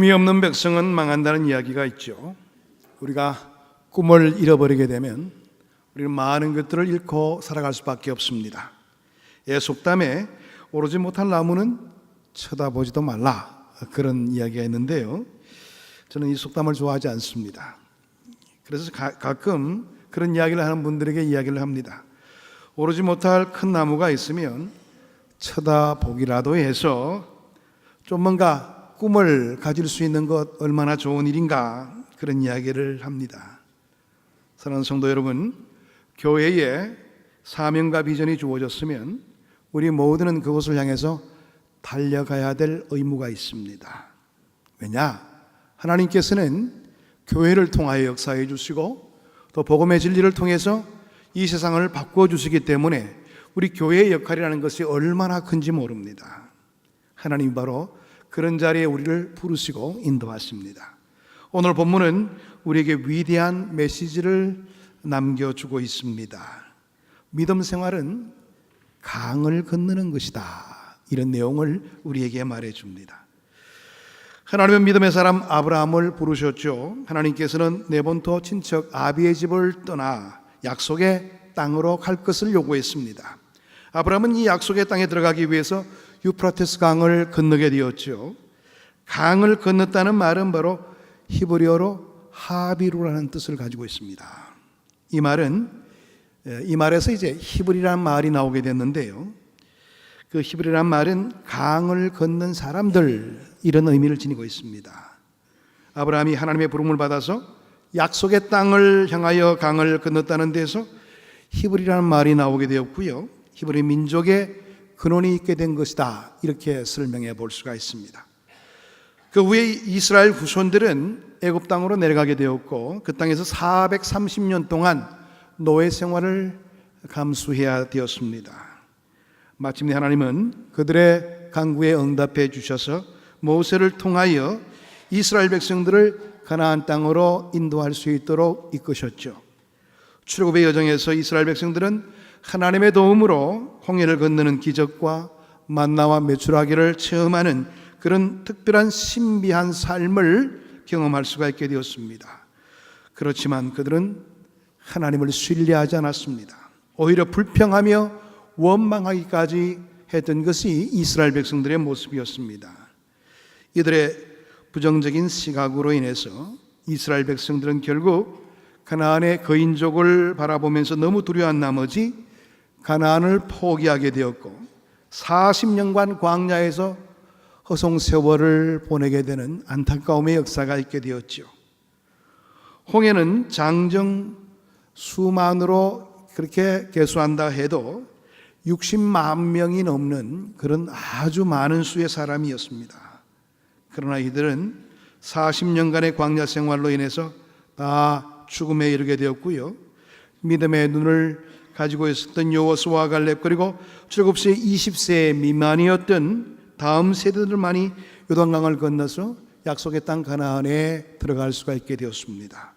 꿈이 없는 백성은 망한다는 이야기가 있죠. 우리가 꿈을 잃어버리게 되면 우리는 많은 것들을 잃고 살아갈 수밖에 없습니다. 예, 속담에 오르지 못한 나무는 쳐다보지도 말라 그런 이야기가 있는데요. 저는 이 속담을 좋아하지 않습니다. 그래서 가, 가끔 그런 이야기를 하는 분들에게 이야기를 합니다. 오르지 못할 큰 나무가 있으면 쳐다보기라도 해서 좀 뭔가 꿈을 가질 수 있는 것 얼마나 좋은 일인가 그런 이야기를 합니다. 사랑하는 성도 여러분, 교회에 사명과 비전이 주어졌으면 우리 모두는 그것을 향해서 달려가야 될 의무가 있습니다. 왜냐? 하나님께서는 교회를 통하여 역사해 주시고 또 복음의 진리를 통해서 이 세상을 바꾸어 주시기 때문에 우리 교회의 역할이라는 것이 얼마나 큰지 모릅니다. 하나님 바로 그런 자리에 우리를 부르시고 인도하십니다. 오늘 본문은 우리에게 위대한 메시지를 남겨주고 있습니다. 믿음 생활은 강을 건너는 것이다. 이런 내용을 우리에게 말해 줍니다. 하나님은 믿음의 사람 아브라함을 부르셨죠. 하나님께서는 네본토 친척 아비의 집을 떠나 약속의 땅으로 갈 것을 요구했습니다. 아브라함은 이 약속의 땅에 들어가기 위해서 유프라테스 강을 건너게 되었죠. 강을 건넜다는 말은 바로 히브리어로 하비루라는 뜻을 가지고 있습니다. 이 말은 이 말에서 이제 히브리라는 말이 나오게 됐는데요. 그 히브리란 말은 강을 건넌 사람들 이런 의미를 지니고 있습니다. 아브라함이 하나님의 부름을 받아서 약속의 땅을 향하여 강을 건넜다는 데서 히브리라는 말이 나오게 되었고요. 히브리 민족의 근원이 있게 된 것이다. 이렇게 설명해 볼 수가 있습니다. 그 후에 이스라엘 후손들은 애굽 땅으로 내려가게 되었고 그 땅에서 430년 동안 노예 생활을 감수해야 되었습니다. 마침내 하나님은 그들의 간구에 응답해 주셔서 모세를 통하여 이스라엘 백성들을 가나안 땅으로 인도할 수 있도록 이끄셨죠. 출애굽의 여정에서 이스라엘 백성들은 하나님의 도움으로 홍해를 건너는 기적과 만나와 메추라기를 체험하는 그런 특별한 신비한 삶을 경험할 수가 있게 되었습니다. 그렇지만 그들은 하나님을 신뢰하지 않았습니다. 오히려 불평하며 원망하기까지 했던 것이 이스라엘 백성들의 모습이었습니다. 이들의 부정적인 시각으로 인해서 이스라엘 백성들은 결국 가나안의 거인족을 바라보면서 너무 두려워한 나머지 가나안을 포기하게 되었고 40년간 광야에서 허송 세월을 보내게 되는 안타까움의 역사가 있게 되었죠. 홍해는 장정 수만으로 그렇게 계수한다 해도 60만 명이 넘는 그런 아주 많은 수의 사람이었습니다. 그러나 이들은 40년간의 광야 생활로 인해서 다 죽음에 이르게 되었고요. 믿음의 눈을 가지고 있었던 요호수와 갈렙 그리고 7세 20세 미만이었던 다음 세대들만이 요단강을 건너서 약속의 땅 가나안에 들어갈 수가 있게 되었습니다.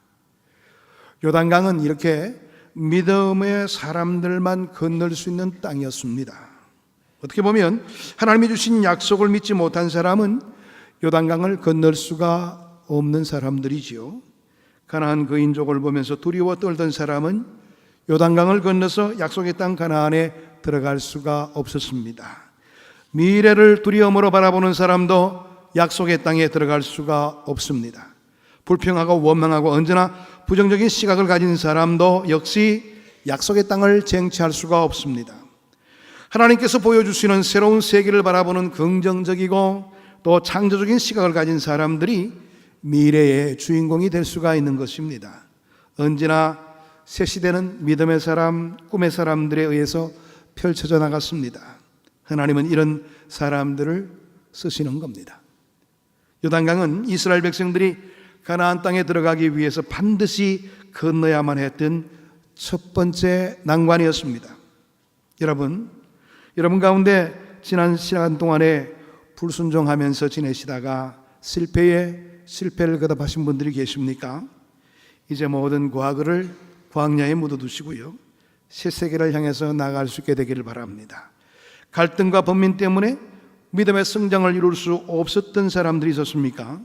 요단강은 이렇게 믿음의 사람들만 건널 수 있는 땅이었습니다. 어떻게 보면 하나님이 주신 약속을 믿지 못한 사람은 요단강을 건널 수가 없는 사람들이지요. 가나안 그 인족을 보면서 두려워 떨던 사람은 요단강을 건너서 약속의 땅 가나안에 들어갈 수가 없었습니다. 미래를 두려움으로 바라보는 사람도 약속의 땅에 들어갈 수가 없습니다. 불평하고 원망하고 언제나 부정적인 시각을 가진 사람도 역시 약속의 땅을 쟁취할 수가 없습니다. 하나님께서 보여주시는 새로운 세계를 바라보는 긍정적이고 또 창조적인 시각을 가진 사람들이 미래의 주인공이 될 수가 있는 것입니다. 언제나 새 시대는 믿음의 사람, 꿈의 사람들에 의해서 펼쳐져 나갔습니다. 하나님은 이런 사람들을 쓰시는 겁니다. 요단강은 이스라엘 백성들이 가나안 땅에 들어가기 위해서 반드시 건너야만 했던 첫 번째 난관이었습니다. 여러분, 여러분 가운데 지난 시간 동안에 불순종하면서 지내시다가 실패에 실패를 거듭하신 분들이 계십니까? 이제 모든 과거를 광야에 묻어두시고요. 새 세계를 향해서 나아갈 수 있게 되기를 바랍니다. 갈등과 번민 때문에 믿음의 성장을 이룰 수 없었던 사람들이 있었습니까?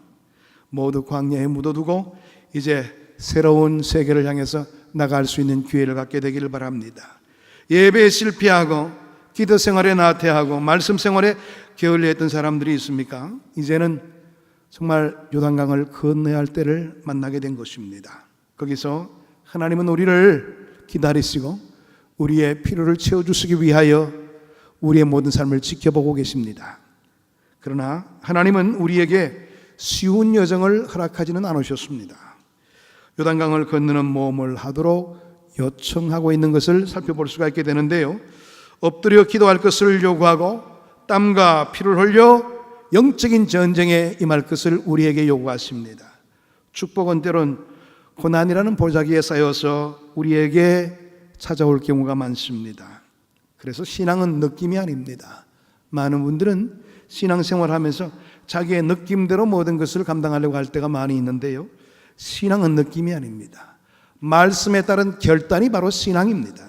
모두 광야에 묻어두고 이제 새로운 세계를 향해서 나갈 수 있는 기회를 갖게 되기를 바랍니다. 예배에 실패하고 기도 생활에 나태하고 말씀 생활에 게을리했던 사람들이 있습니까? 이제는 정말 요단강을 건너야 할 때를 만나게 된 것입니다. 거기서 하나님은 우리를 기다리시고 우리의 필요를 채워주시기 위하여 우리의 모든 삶을 지켜보고 계십니다. 그러나 하나님은 우리에게 쉬운 여정을 허락하지는 않으셨습니다. 요단강을 건너는 모험을 하도록 요청하고 있는 것을 살펴볼 수가 있게 되는데요. 엎드려 기도할 것을 요구하고 땀과 피를 흘려 영적인 전쟁에 임할 것을 우리에게 요구하십니다. 축복은 때론 고난이라는 보자기에 쌓여서 우리에게 찾아올 경우가 많습니다. 그래서 신앙은 느낌이 아닙니다. 많은 분들은 신앙생활 하면서 자기의 느낌대로 모든 것을 감당하려고 할 때가 많이 있는데요. 신앙은 느낌이 아닙니다. 말씀에 따른 결단이 바로 신앙입니다.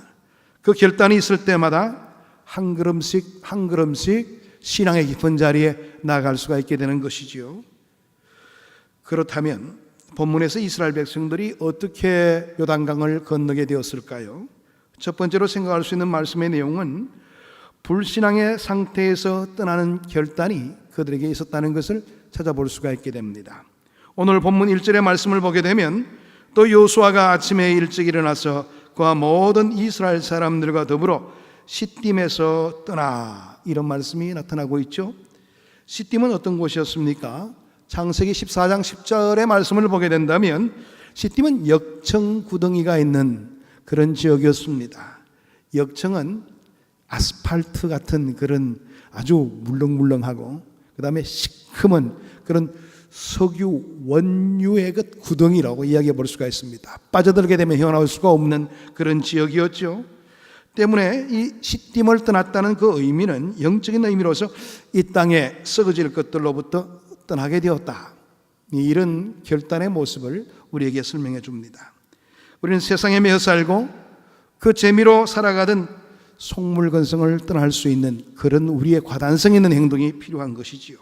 그 결단이 있을 때마다 한 걸음씩 한 걸음씩 신앙의 깊은 자리에 나갈 수가 있게 되는 것이지요. 그렇다면 본문에서 이스라엘 백성들이 어떻게 요단강을 건너게 되었을까요? 첫 번째로 생각할 수 있는 말씀의 내용은 불신앙의 상태에서 떠나는 결단이 그들에게 있었다는 것을 찾아볼 수가 있게 됩니다. 오늘 본문 1절의 말씀을 보게 되면 또 요수아가 아침에 일찍 일어나서 그와 모든 이스라엘 사람들과 더불어 시딤에서 떠나 이런 말씀이 나타나고 있죠. 시딤은 어떤 곳이었습니까? 창세기 14장 10절의 말씀을 보게 된다면 시딤은 역청 구덩이가 있는 그런 지역이었습니다. 역청은 아스팔트 같은 그런 아주 물렁물렁하고 그다음에 시커먼 그런 석유 원유의 그 구덩이라고 이야기해 볼 수가 있습니다. 빠져들게 되면 헤어나올 수가 없는 그런 지역이었죠. 때문에 이 시딤을 떠났다는 그 의미는 영적인 의미로서 이 땅에 썩어질 것들로부터 떠나게 되었다. 이런 결단의 모습을 우리에게 설명해 줍니다. 우리는 세상에 매여 살고 그 재미로 살아가던 속물건성을 떠날 수 있는 그런 우리의 과단성 있는 행동이 필요한 것이지요.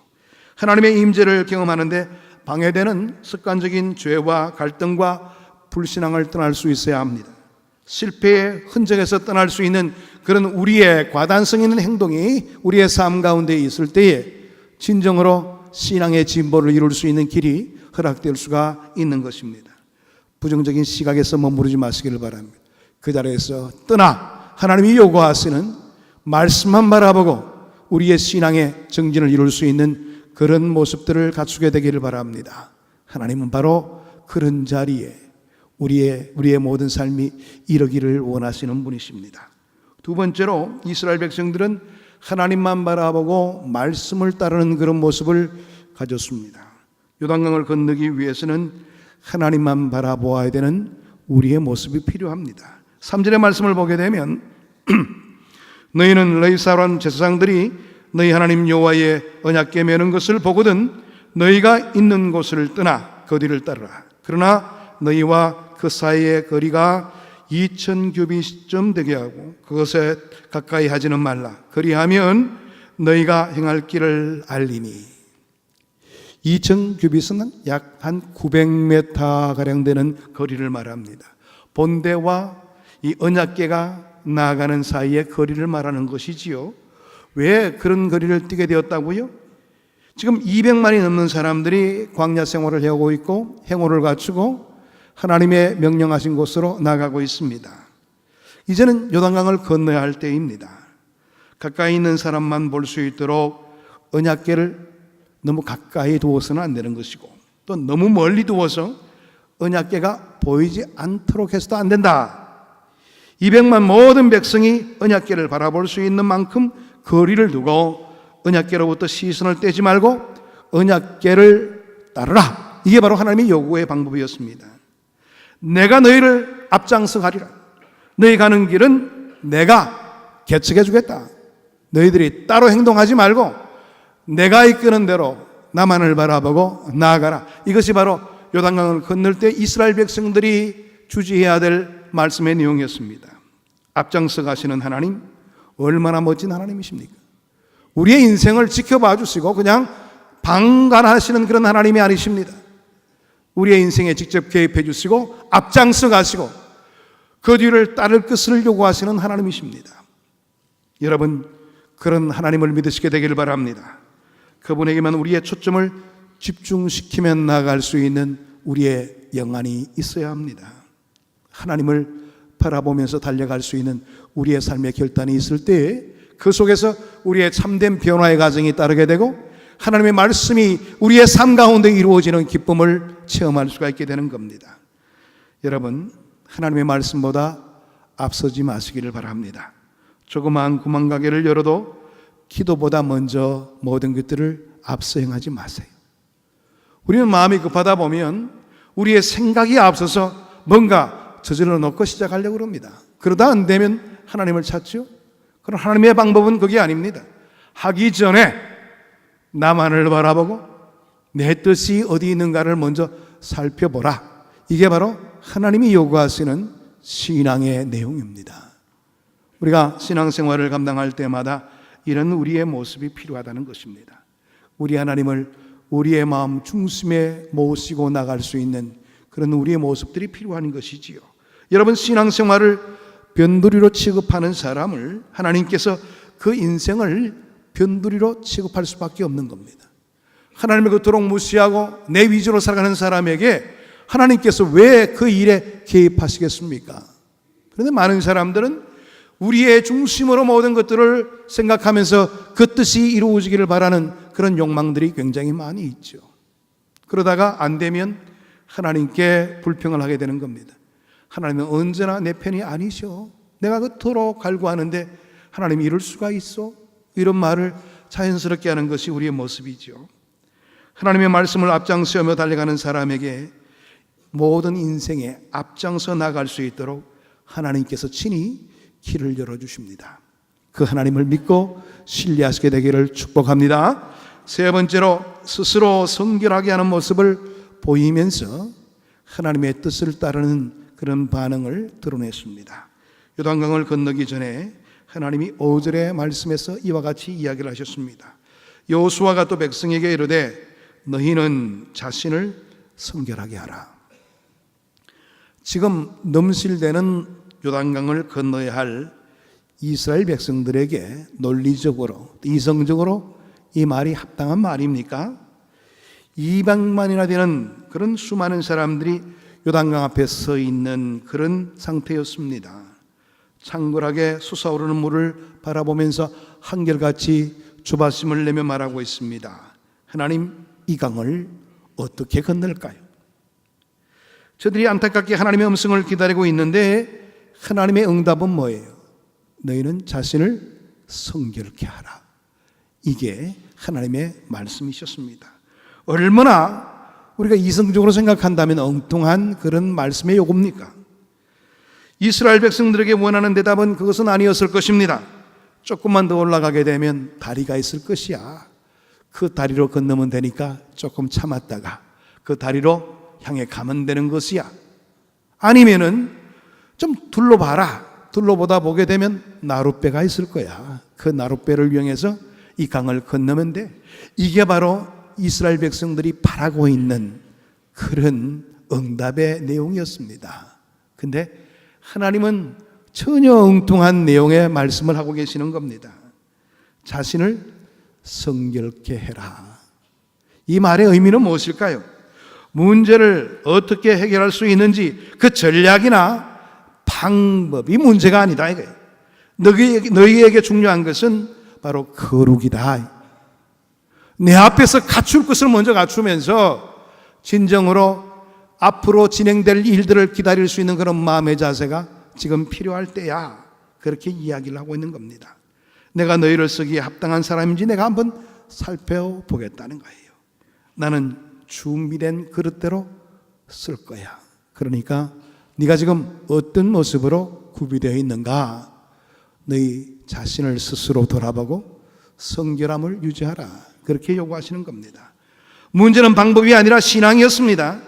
하나님의 임재를 경험하는데 방해되는 습관적인 죄와 갈등과 불신앙을 떠날 수 있어야 합니다. 실패의 흔적에서 떠날 수 있는 그런 우리의 과단성 있는 행동이 우리의 삶 가운데 있을 때에 진정으로 신앙의 진보를 이룰 수 있는 길이 허락될 수가 있는 것입니다. 부정적인 시각에서 머무르지 마시기를 바랍니다. 그 자리에서 떠나 하나님이 요구하시는 말씀만 바라보고 우리의 신앙의 정진을 이룰 수 있는 그런 모습들을 갖추게 되기를 바랍니다. 하나님은 바로 그런 자리에 우리의 우리의 모든 삶이 이르기를 원하시는 분이십니다. 두 번째로 이스라엘 백성들은 하나님만 바라보고 말씀을 따르는 그런 모습을 가졌습니다. 요단강을 건너기 위해서는 하나님만 바라보아야 되는 우리의 모습이 필요합니다. 3절의 말씀을 보게 되면 너희는 너희 사람 제사장들이 너희 하나님 여호와의 언약궤 매는 것을 보거든 너희가 있는 곳을 떠나 그 뒤를 따르라. 그러나 너희와 그 사이의 거리가 2천 규빗쯤 되게 하고 그것에 가까이 하지는 말라. 그리하면 너희가 행할 길을 알리니 2천 규빗은 약 한 900m 가량 되는 거리를 말합니다. 본대와 이 언약궤가 나아가는 사이의 거리를 말하는 것이지요. 왜 그런 거리를 뛰게 되었다고요? 지금 200만이 넘는 사람들이 광야 생활을 해오고 있고 행호를 갖추고 하나님의 명령하신 곳으로 나가고 있습니다. 이제는 요단강을 건너야 할 때입니다. 가까이 있는 사람만 볼 수 있도록 언약궤를 너무 가까이 두어서는 안 되는 것이고 또 너무 멀리 두어서 언약궤가 보이지 않도록 해서도 안 된다. 200만 모든 백성이 언약궤를 바라볼 수 있는 만큼 거리를 두고 언약궤로부터 시선을 떼지 말고 언약궤를 따르라. 이게 바로 하나님의 요구의 방법이었습니다. 내가 너희를 앞장서 가리라. 너희 가는 길은 내가 개척해 주겠다. 너희들이 따로 행동하지 말고 내가 이끄는 대로 나만을 바라보고 나아가라. 이것이 바로 요단강을 건널 때 이스라엘 백성들이 주지해야 될 말씀의 내용이었습니다. 앞장서 가시는 하나님, 얼마나 멋진 하나님이십니까? 우리의 인생을 지켜봐 주시고 그냥 방관하시는 그런 하나님이 아니십니다. 우리의 인생에 직접 개입해 주시고 앞장서 가시고 그 뒤를 따를 것을 요구하시는 하나님이십니다. 여러분 그런 하나님을 믿으시게 되기를 바랍니다. 그분에게만 우리의 초점을 집중시키며 나아갈 수 있는 우리의 영안이 있어야 합니다. 하나님을 바라보면서 달려갈 수 있는 우리의 삶의 결단이 있을 때에 그 속에서 우리의 참된 변화의 과정이 따르게 되고 하나님의 말씀이 우리의 삶 가운데 이루어지는 기쁨을 체험할 수가 있게 되는 겁니다. 여러분, 하나님의 말씀보다 앞서지 마시기를 바랍니다. 조그마한 구멍가게를 열어도 기도보다 먼저 모든 것들을 앞서 행하지 마세요. 우리는 마음이 급하다 보면 우리의 생각이 앞서서 뭔가 저질러 놓고 시작하려고 합니다. 그러다 안 되면 하나님을 찾죠. 그럼 하나님의 방법은 그게 아닙니다. 하기 전에 나만을 바라보고 내 뜻이 어디 있는가를 먼저 살펴보라. 이게 바로 하나님이 요구하시는 신앙의 내용입니다. 우리가 신앙생활을 감당할 때마다 이런 우리의 모습이 필요하다는 것입니다. 우리 하나님을 우리의 마음 중심에 모시고 나갈 수 있는 그런 우리의 모습들이 필요한 것이지요. 여러분 신앙생활을 변두리로 취급하는 사람을 하나님께서 그 인생을 변두리로 취급할 수밖에 없는 겁니다. 하나님을 그토록 무시하고 내 위주로 살아가는 사람에게 하나님께서 왜 그 일에 개입하시겠습니까? 그런데 많은 사람들은 우리의 중심으로 모든 것들을 생각하면서 그 뜻이 이루어지기를 바라는 그런 욕망들이 굉장히 많이 있죠. 그러다가 안 되면 하나님께 불평을 하게 되는 겁니다. 하나님은 언제나 내 편이 아니셔. 내가 그토록 갈구하는데 하나님이 이럴 수가 있어? 이런 말을 자연스럽게 하는 것이 우리의 모습이죠. 하나님의 말씀을 앞장서며 달려가는 사람에게 모든 인생에 앞장서 나갈 수 있도록 하나님께서 친히 길을 열어주십니다. 그 하나님을 믿고 신뢰하시게 되기를 축복합니다. 세 번째로 스스로 성결하게 하는 모습을 보이면서 하나님의 뜻을 따르는 그런 반응을 드러냈습니다. 요단강을 건너기 전에 하나님이 5절의 말씀에서 이와 같이 이야기를 하셨습니다. 여호수아가 또 백성에게 이르되 너희는 자신을 성결하게 하라. 지금 넘실대는 요단강을 건너야 할 이스라엘 백성들에게 논리적으로 이성적으로 이 말이 합당한 말입니까? 200만이나 되는 그런 수많은 사람들이 요단강 앞에 서 있는 그런 상태였습니다. 창궐하게 솟아오르는 물을 바라보면서 한결같이 주바심을 내며 말하고 있습니다. 하나님 이 강을 어떻게 건널까요? 저들이 안타깝게 하나님의 음성을 기다리고 있는데 하나님의 응답은 뭐예요? 너희는 자신을 성결케 하라. 이게 하나님의 말씀이셨습니다. 얼마나 우리가 이성적으로 생각한다면 엉뚱한 그런 말씀의 요구입니까? 이스라엘 백성들에게 원하는 대답은 그것은 아니었을 것입니다. 조금만 더 올라가게 되면 다리가 있을 것이야. 그 다리로 건너면 되니까 조금 참았다가 그 다리로 향해 가면 되는 것이야. 아니면은 좀 둘러봐라. 둘러보다 보게 되면 나룻배가 있을 거야. 그 나룻배를 이용해서 이 강을 건너면 돼. 이게 바로 이스라엘 백성들이 바라고 있는 그런 응답의 내용이었습니다. 근데 하나님은 전혀 엉뚱한 내용의 말씀을 하고 계시는 겁니다. 자신을 성결케 해라. 이 말의 의미는 무엇일까요? 문제를 어떻게 해결할 수 있는지 그 전략이나 방법이 문제가 아니다 이거예요. 너희, 너희에게 중요한 것은 바로 거룩이다. 내 앞에서 갖출 것을 먼저 갖추면서 진정으로 앞으로 진행될 일들을 기다릴 수 있는 그런 마음의 자세가 지금 필요할 때야. 그렇게 이야기를 하고 있는 겁니다. 내가 너희를 쓰기에 합당한 사람인지 내가 한번 살펴보겠다는 거예요. 나는 준비된 그릇대로 쓸 거야. 그러니까 네가 지금 어떤 모습으로 구비되어 있는가? 너희 자신을 스스로 돌아보고 성결함을 유지하라. 그렇게 요구하시는 겁니다. 문제는 방법이 아니라 신앙이었습니다.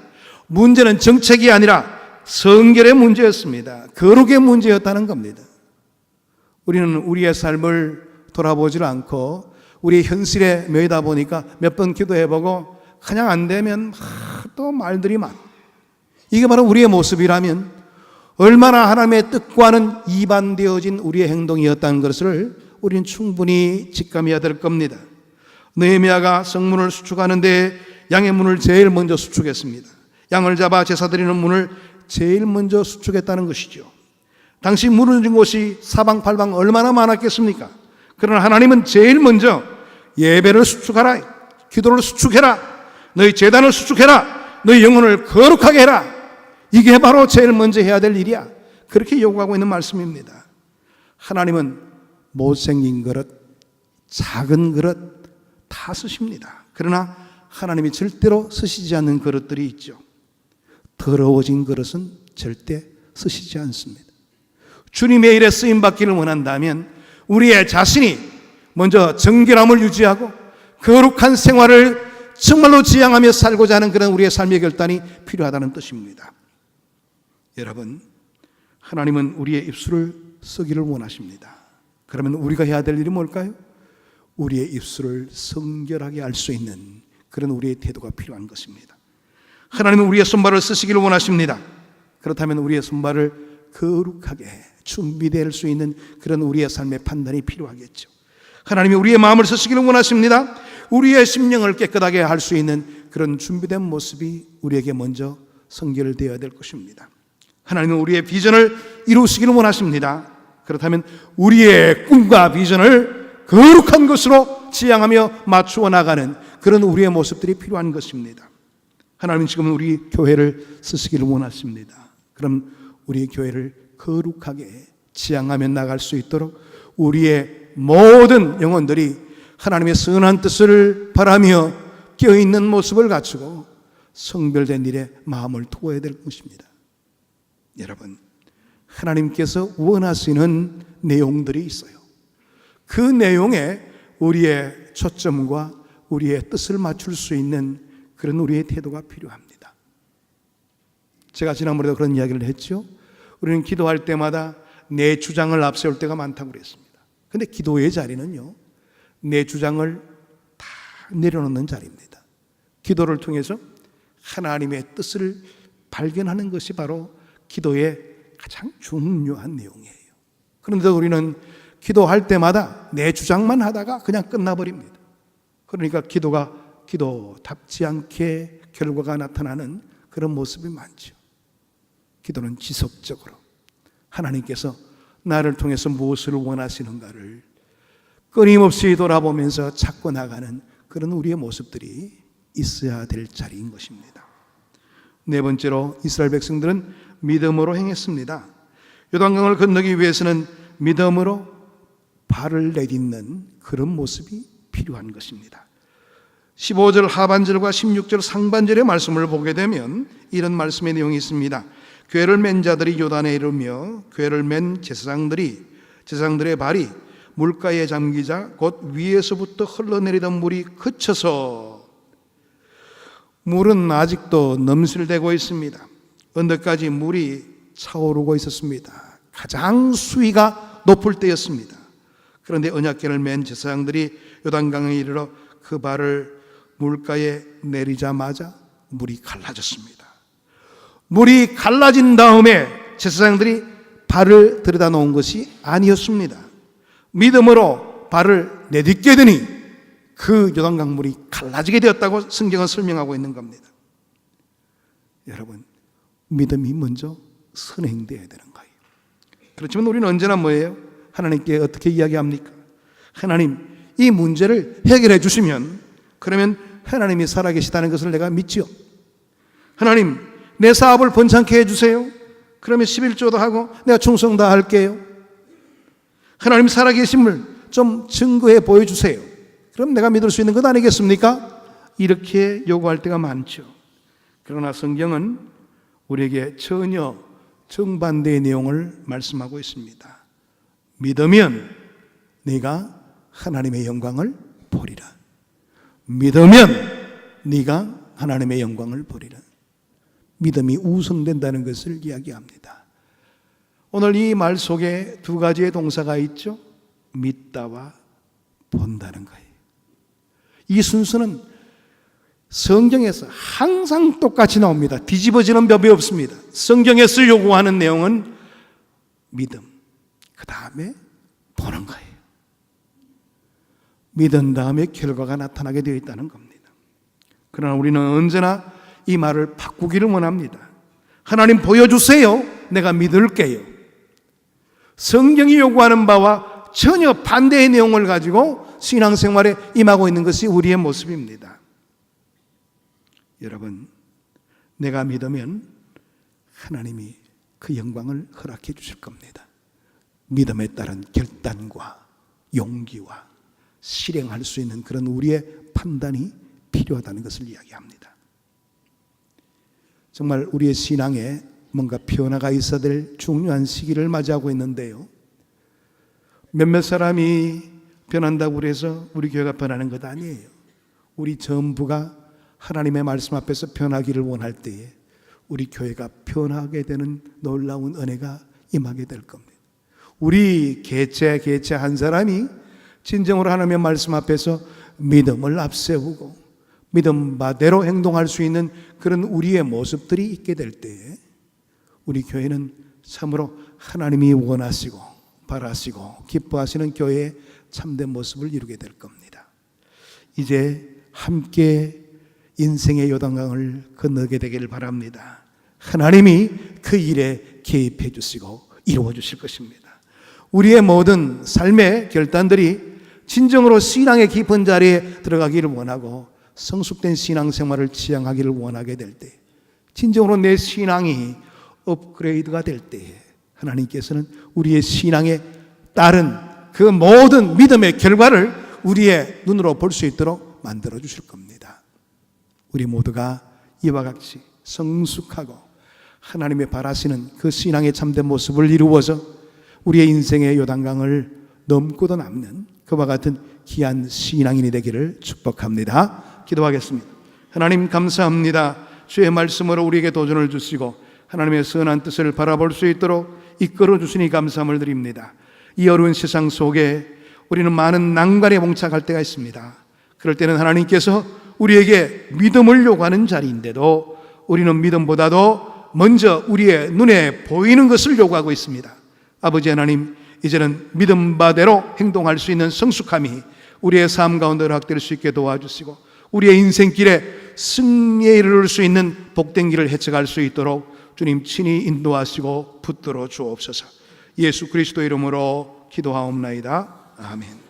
문제는 정책이 아니라 성결의 문제였습니다. 거룩의 문제였다는 겁니다. 우리는 우리의 삶을 돌아보질 않고 우리 현실에 매이다 보니까 몇 번 기도해보고 그냥 안 되면 또 말들이 많. 이게 바로 우리의 모습이라면 얼마나 하나님의 뜻과는 이반되어진 우리의 행동이었다는 것을 우리는 충분히 직감해야 될 겁니다. 느헤미야가 성문을 수축하는데 양의 문을 제일 먼저 수축했습니다. 양을 잡아 제사 드리는 문을 제일 먼저 수축했다는 것이죠. 당시 무너진 곳이 사방팔방 얼마나 많았겠습니까? 그러나 하나님은 제일 먼저 예배를 수축하라. 기도를 수축해라. 너희 재단을 수축해라. 너희 영혼을 거룩하게 해라. 이게 바로 제일 먼저 해야 될 일이야. 그렇게 요구하고 있는 말씀입니다. 하나님은 못생긴 그릇, 작은 그릇 다 쓰십니다. 그러나 하나님이 절대로 쓰시지 않는 그릇들이 있죠. 더러워진 그릇은 절대 쓰시지 않습니다. 주님의 일에 쓰임 받기를 원한다면 우리의 자신이 먼저 정결함을 유지하고 거룩한 생활을 정말로 지향하며 살고자 하는 그런 우리의 삶의 결단이 필요하다는 뜻입니다. 여러분, 하나님은 우리의 입술을 쓰기를 원하십니다. 그러면 우리가 해야 될 일이 뭘까요? 우리의 입술을 성결하게 할수 있는 그런 우리의 태도가 필요한 것입니다. 하나님은 우리의 손발을 쓰시기를 원하십니다. 그렇다면 우리의 손발을 거룩하게 준비될 수 있는 그런 우리의 삶의 판단이 필요하겠죠. 하나님이 우리의 마음을 쓰시기를 원하십니다. 우리의 심령을 깨끗하게 할 수 있는 그런 준비된 모습이 우리에게 먼저 성결되어야 될 것입니다. 하나님은 우리의 비전을 이루시기를 원하십니다. 그렇다면 우리의 꿈과 비전을 거룩한 것으로 지향하며 맞추어 나가는 그런 우리의 모습들이 필요한 것입니다. 하나님은 지금 우리 교회를 쓰시기를 원하십니다. 그럼 우리 교회를 거룩하게 지향하며 나갈 수 있도록 우리의 모든 영혼들이 하나님의 선한 뜻을 바라며 껴있는 모습을 갖추고 성별된 일에 마음을 투어야 될 것입니다. 여러분, 하나님께서 원하시는 내용들이 있어요. 그 내용에 우리의 초점과 우리의 뜻을 맞출 수 있는 그런 우리의 태도가 필요합니다. 제가 지난번에도 그런 이야기를 했죠. 우리는 기도할 때마다 내 주장을 앞세울 때가 많다고 그랬습니다. 근데 기도의 자리는요, 내 주장을 다 내려놓는 자리입니다. 기도를 통해서 하나님의 뜻을 발견하는 것이 바로 기도의 가장 중요한 내용이에요. 그런데 우리는 기도할 때마다 내 주장만 하다가 그냥 끝나버립니다. 그러니까 기도가 기도답지 않게 결과가 나타나는 그런 모습이 많죠. 기도는 지속적으로 하나님께서 나를 통해서 무엇을 원하시는가를 끊임없이 돌아보면서 찾고 나가는 그런 우리의 모습들이 있어야 될 자리인 것입니다. 네 번째로 이스라엘 백성들은 믿음으로 행했습니다. 요단강을 건너기 위해서는 믿음으로 발을 내딛는 그런 모습이 필요한 것입니다. 15절 하반절과 16절 상반절의 말씀을 보게 되면 이런 말씀의 내용이 있습니다. 괴를 맨 자들이 요단에 이르며 괴를 맨 제사장들이 제사장들의 발이 물가에 잠기자 곧 위에서부터 흘러내리던 물이 그쳐서 물은 아직도 넘실대고 있습니다. 언덕까지 물이 차오르고 있었습니다. 가장 수위가 높을 때였습니다. 그런데 언약궤를 맨 제사장들이 요단강에 이르러 그 발을 물가에 내리자마자 물이 갈라졌습니다. 물이 갈라진 다음에 제사장들이 발을 들여다 놓은 것이 아니었습니다. 믿음으로 발을 내딛게 되니 그 요단강 물이 갈라지게 되었다고 성경은 설명하고 있는 겁니다. 여러분, 믿음이 먼저 선행되어야 되는 거예요. 그렇지만 우리는 언제나 뭐예요? 하나님께 어떻게 이야기합니까? 하나님, 이 문제를 해결해 주시면 그러면 하나님이 살아계시다는 것을 내가 믿지요. 하나님, 내 사업을 번창케 해주세요. 그러면 11조도 하고 내가 충성 다 할게요. 하나님 살아계심을 좀 증거해 보여주세요. 그럼 내가 믿을 수 있는 것 아니겠습니까? 이렇게 요구할 때가 많죠. 그러나 성경은 우리에게 전혀 정반대의 내용을 말씀하고 있습니다. 믿으면 네가 하나님의 영광을 보리라. 믿으면 네가 하나님의 영광을 보리라. 믿음이 우선된다는 것을 이야기합니다. 오늘 이 말 속에 두 가지의 동사가 있죠. 믿다와 본다는 거예요. 이 순서는 성경에서 항상 똑같이 나옵니다. 뒤집어지는 법이 없습니다. 성경에서 요구하는 내용은 믿음. 그 다음에 보는 거예요. 믿은 다음에 결과가 나타나게 되어 있다는 겁니다. 그러나 우리는 언제나 이 말을 바꾸기를 원합니다. 하나님 보여주세요. 내가 믿을게요. 성경이 요구하는 바와 전혀 반대의 내용을 가지고 신앙생활에 임하고 있는 것이 우리의 모습입니다. 여러분, 내가 믿으면 하나님이 그 영광을 허락해 주실 겁니다. 믿음에 따른 결단과 용기와 실행할 수 있는 그런 우리의 판단이 필요하다는 것을 이야기합니다. 정말 우리의 신앙에 뭔가 변화가 있어야 될 중요한 시기를 맞이하고 있는데요. 몇몇 사람이 변한다고 그래서 우리 교회가 변하는 것 아니에요. 우리 전부가 하나님의 말씀 앞에서 변하기를 원할 때에 우리 교회가 변하게 되는 놀라운 은혜가 임하게 될 겁니다. 우리 개체 개체 한 사람이 진정으로 하나님의 말씀 앞에서 믿음을 앞세우고 믿음 바대로 행동할 수 있는 그런 우리의 모습들이 있게 될 때에 우리 교회는 참으로 하나님이 원하시고 바라시고 기뻐하시는 교회의 참된 모습을 이루게 될 겁니다. 이제 함께 인생의 요단강을 건너게 되기를 바랍니다. 하나님이 그 일에 개입해 주시고 이루어 주실 것입니다. 우리의 모든 삶의 결단들이 진정으로 신앙의 깊은 자리에 들어가기를 원하고 성숙된 신앙생활을 지향하기를 원하게 될 때, 진정으로 내 신앙이 업그레이드가 될 때에 하나님께서는 우리의 신앙에 따른 그 모든 믿음의 결과를 우리의 눈으로 볼 수 있도록 만들어 주실 겁니다. 우리 모두가 이와 같이 성숙하고 하나님의 바라시는 그 신앙의 참된 모습을 이루어서 우리의 인생의 요단강을 넘고도 남는 그와 같은 귀한 신앙인이 되기를 축복합니다. 기도하겠습니다. 하나님 감사합니다. 주의 말씀으로 우리에게 도전을 주시고 하나님의 선한 뜻을 바라볼 수 있도록 이끌어 주시니 감사함을 드립니다. 이 어려운 세상 속에 우리는 많은 난관에 봉착할 때가 있습니다. 그럴 때는 하나님께서 우리에게 믿음을 요구하는 자리인데도 우리는 믿음보다도 먼저 우리의 눈에 보이는 것을 요구하고 있습니다. 아버지 하나님, 이제는 믿음 바대로 행동할 수 있는 성숙함이 우리의 삶 가운데 허락될 수 있게 도와주시고 우리의 인생길에 승리에 이를 수 있는 복된 길을 헤쳐갈 수 있도록 주님 친히 인도하시고 붙들어 주옵소서. 예수 그리스도 이름으로 기도하옵나이다. 아멘.